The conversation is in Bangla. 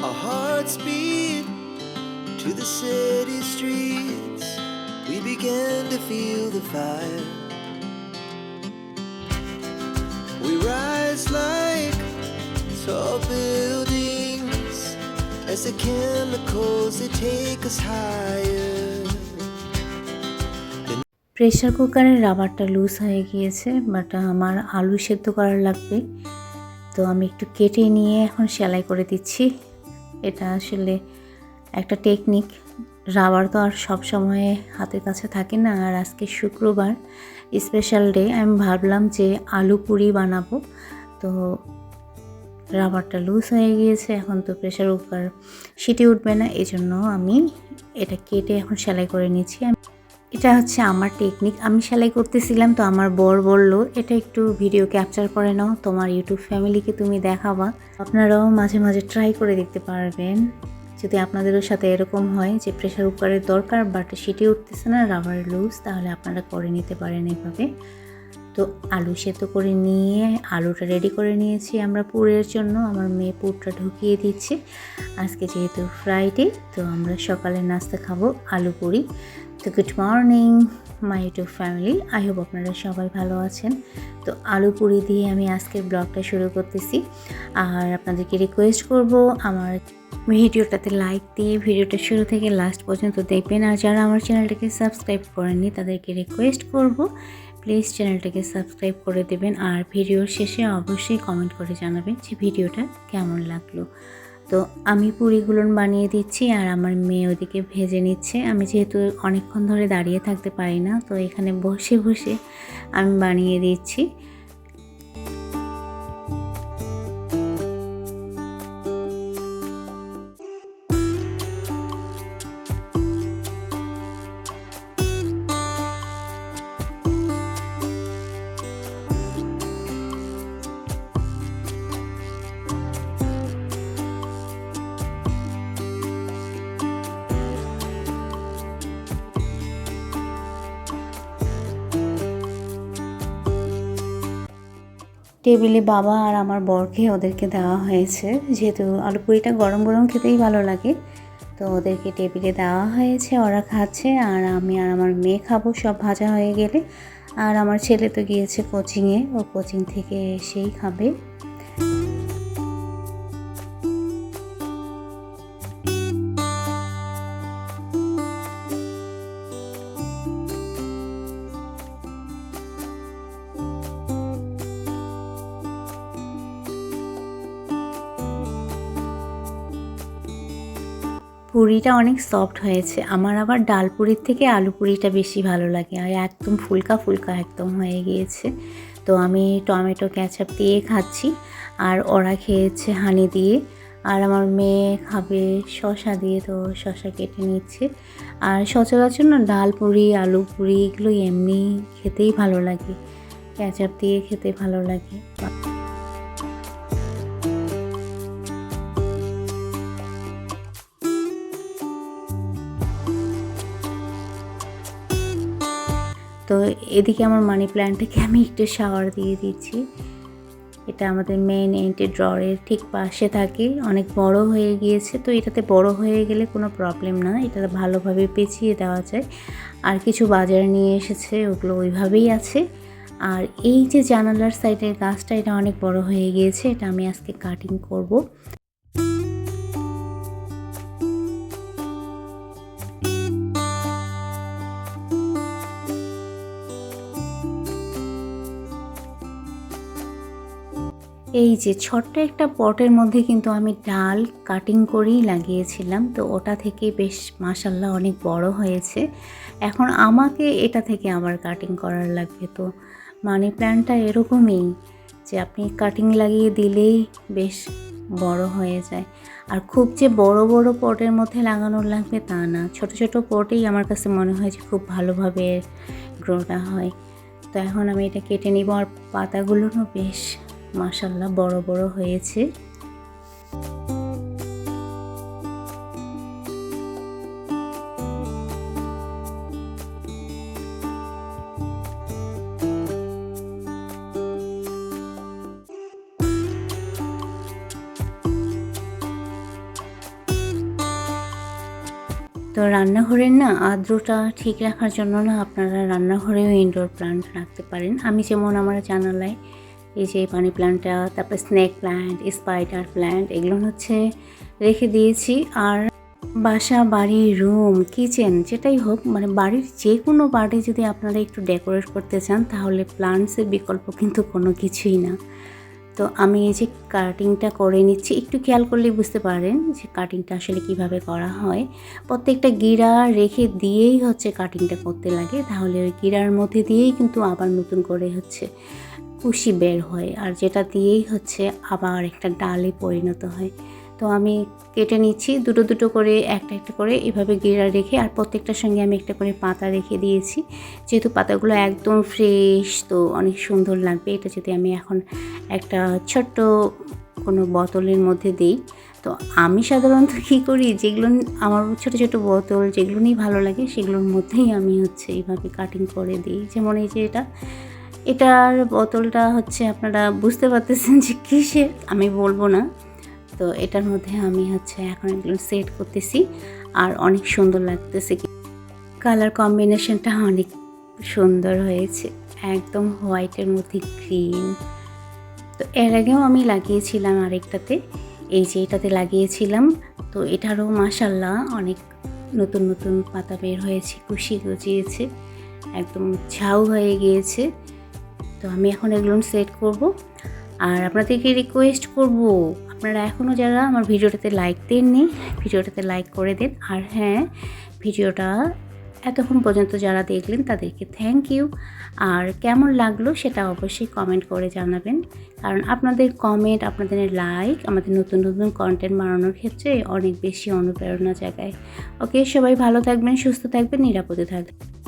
Our hearts beat to the city streets. We began to feel the fire. We rise like tall buildings as the chemicals they take us higher. Pressure কুকারের রাবারটা লুজ হয়ে গিয়েছে বাট আমার আলু সেদ্ধ করার লাগবে তো আমি একটু কেটে নিয়ে এখন সেলাই করে দিচ্ছি এটা আসলে একটা টেকনিক রাবার তো আর সব সময় হাতের কাছে থাকে না। আর আজকে শুক্রবার স্পেশাল ডে আমি ভাবলাম যে আলু পুরি বানাবো। তো রাবারটা লুজ হয়ে গিয়েছে। এখন তো প্রেশার কুকার সিটি উঠবে না। এই জন্য আমি এটা কেটে এখন সেলাই করে নিচ্ছি। আমি এটা হচ্ছে আমার টেকনিক আমি সেলাই করতেছিলাম তো আমার বর বলল, এটা একটু ভিডিও ক্যাপচার করে নাও, তোমার ইউটিউব ফ্যামিলিকে তুমি দেখাবা। আপনারাও মাঝে মাঝে ট্রাই করে দেখতে পারবেন। যদি আপনাদেরও সাথে এরকম হয় যে প্রেশার কুকারের দরকার বাট সেটি উঠতেছে না রাবার লুজ তাহলে আপনারা করে নিতে পারেন এইভাবে তো আলু সেদ্ধ করে নিয়ে, আলুটা রেডি করে নিয়েছি আমরা পুরের জন্য। আমার মেয়ে পুরটা ঢুকিয়ে দিচ্ছে। আজকে যেহেতু ফ্রাইডে তো আমরা সকালে নাস্তা খাব আলু পুরি। তো good morning my YouTube family I hope আপনারা সবাই ভালো আছেন। তো আলু পুরি দিয়ে আমি আজকের ব্লগটা শুরু করতেছি। আর আপনাদেরকে রিকোয়েস্ট করব আমার ভিডিওটাতে লাইক দিয়ে ভিডিওটা শুরু থেকে লাস্ট পর্যন্ত দেখবেন। আর যারা আমার চ্যানেলটাকে সাবস্ক্রাইব করেননি, তাদেরকে রিকোয়েস্ট করব প্লিজ চ্যানেলটাকে সাবস্ক্রাইব করে দেবেন আর ভিডিওর শেষে অবশ্যই কমেন্ট করে জানাবেন যে ভিডিওটা কেমন লাগল। তো আমি পুরিগুলো বানিয়ে দিচ্ছি আর আমার মেয়ে ওদিকে ভেজে নিচ্ছে। আমি যেহেতু অনেকক্ষণ ধরে দাঁড়িয়ে থাকতে পারি না, তো এখানে বসে বসে আমি বানিয়ে দিচ্ছি। টেবিলে বাবা আর আমার বরকে ওদেরকে দেওয়া হয়েছে। যেহেতু আলু পুরিটা গরম গরম খেতেই ভালো লাগে, তো ওদেরকে টেবিলে দেওয়া হয়েছে, ওরা খাচ্ছে আর আমি আর আমার মেয়ে খাব, সব ভাজা হয়ে গেলে। আর আমার ছেলে তো গিয়েছে কোচিংয়ে, ও কোচিং থেকে এসেই খাবে। পুরিটা অনেক সফট হয়েছে। আমার আবার ডাল পুরির থেকে আলু পুরিটা বেশি ভালো লাগে আর একদম ফুলকা ফুলকা একদম হয়ে গিয়েছে। তো আমি টমেটো ক্যাচাপ দিয়ে খাচ্ছি আর ওরা খেয়েছে হানি দিয়ে। আর আমার মেয়ে খাবে শশা দিয়ে, তো শশা কেটে নিচ্ছে। আর সচরাচর না ডাল পুরি, আলু পুরি এগুলো এমনি খেতেই ভালো লাগে। ক্যাচাপ দিয়ে খেতে ভালো লাগে। তো এদিকে আমার মানি প্ল্যান্টটাকে আমি একটু শাওয়ার দিয়ে দিচ্ছি। এটা আমাদের মেন এন্ট্রি ড্রয়ের ঠিক পাশে থাকে। অনেক বড় হয়ে গিয়েছে, তো এটাতে বড় হয়ে গেলে কোনো প্রবলেম না। এটা ভালোভাবে পেঁচিয়ে দেওয়া যায়। আর কিছু বাজার নিয়ে এসেছে, ওগুলো ওইভাবেই আছে। আর এই যে জানালার সাইডের গাছটা, এটা অনেক বড় হয়ে গিয়েছে, এটা আমি আজকে কাটিং করব। এই যে ছোট্ট একটা পটের মধ্যে কিন্তু আমি ডাল কাটিং করেই লাগিয়েছিলাম। তো ওটা থেকে বেশ মাসাল্লাহ অনেক বড় হয়েছে। এখন আমাকে এটা থেকে আবার কাটিং করার লাগবে। তো মানি প্ল্যান্টটা এরকমই যে আপনি কাটিং লাগিয়ে দিলেই বেশ বড় হয়ে যায়। আর খুব যে বড় বড় পটের মধ্যে লাগানোর লাগবে তা না। ছোট ছোট পটেই আমার কাছে মনে হয় যে খুব ভালোভাবে গ্রোটা হয়। তো এখন আমি এটা কেটে নিব আর পাতাগুলোও বেশ মাসাল্লাহ বড় বড় হয়েছে। তো রান্নাঘরের না আর্দ্রতা ঠিক রাখার জন্য না আপনারা রান্নাঘরেও ইনডোর প্লান্ট রাখতে পারেন। আমি যেমন আমার জানালায় এই যে পানি প্ল্যান্টটা, তারপর স্নেক প্ল্যান্ট স্পাইডার প্ল্যান্ট এগুলো হচ্ছে রেখে দিয়েছি। আর বাসা, বাড়ি রুম কিচেন যেটাই হোক মানে বাড়ির যে কোনো বাড়ি যদি আপনারা একটু ডেকোরেট করতে চান, তাহলে প্লান্টসের বিকল্প কিন্তু কোনো কিছুই না। তো আমি এই যে কাটিংটা করে নিচ্ছি, একটু খেয়াল করলেই বুঝতে পারেন যে কাটিংটা আসলে কীভাবে করা হয়। প্রত্যেকটা গিরা রেখে দিয়েই হচ্ছে কাটিংটা করতে লাগে, তাহলে ওই গিরার মধ্যে দিয়েই কিন্তু আবার নতুন করে হচ্ছে কুশি বের হয় আর যেটা দিয়েই হচ্ছে আবার একটা ডালে পরিণত হয়। তো আমি কেটে নিচ্ছি, দুটো দুটো করে, একটা একটা করে এভাবে গিরা রেখে আর প্রত্যেকটার সঙ্গে আমি একটা করে পাতা রেখে দিয়েছি। যেহেতু পাতাগুলো একদম ফ্রেশ তো অনেক সুন্দর লাগবে, এটা যদি আমি এখন একটা ছোট্ট কোনো বোতলের মধ্যে দিই, তো আমি সাধারণত কী করি, যেগুলো আমার ছোটো ছোটো বোতল যেগুলো নিয়ে ভালো লাগে সেগুলোর মধ্যেই আমি হচ্ছে এইভাবে কাটিং করে দিই। যেমন এই যে এটা এটার বোতলটা হচ্ছে আপনারা বুঝতে পারতেছেন যে কিসের, আমি বলব না। তো এটার মধ্যে আমি হচ্ছে এখন এগুলো সেট করতেছি, আর অনেক সুন্দর লাগতেছে কালার কম্বিনেশনটা অনেক সুন্দর হয়েছে, একদম হোয়াইটের মধ্যে গ্রিন তো এর আগেও আমি লাগিয়েছিলাম আরেকটাতে, এই যে এটাতে লাগিয়েছিলাম। তো এটারও মাসাল্লাহ অনেক নতুন নতুন পাতা বের হয়েছে, কুশি গজিয়েছে, একদম ঝাউ হয়ে গিয়েছে। তো আমি এখন এগুলো সেট করব। আর আপনাদেরকে রিকোয়েস্ট করব, আপনারা এখনও যারা আমার ভিডিওটাতে লাইক দেননি, ভিডিওটাতে লাইক করে দিন। আর হ্যাঁ ভিডিওটা এতক্ষণ পর্যন্ত যারা দেখলেন তাদেরকে থ্যাংক ইউ আর কেমন লাগল সেটা অবশ্যই কমেন্ট করে জানাবেন। কারণ আপনাদের কমেন্ট আপনাদের লাইক আমাদের নতুন নতুন কন্টেন্ট বানানোর ক্ষেত্রে অনেক বেশি অনুপ্রেরণা জায়গায় ওকে সবাই ভালো থাকবেন, সুস্থ থাকবেন, নিরাপদে থাকবেন।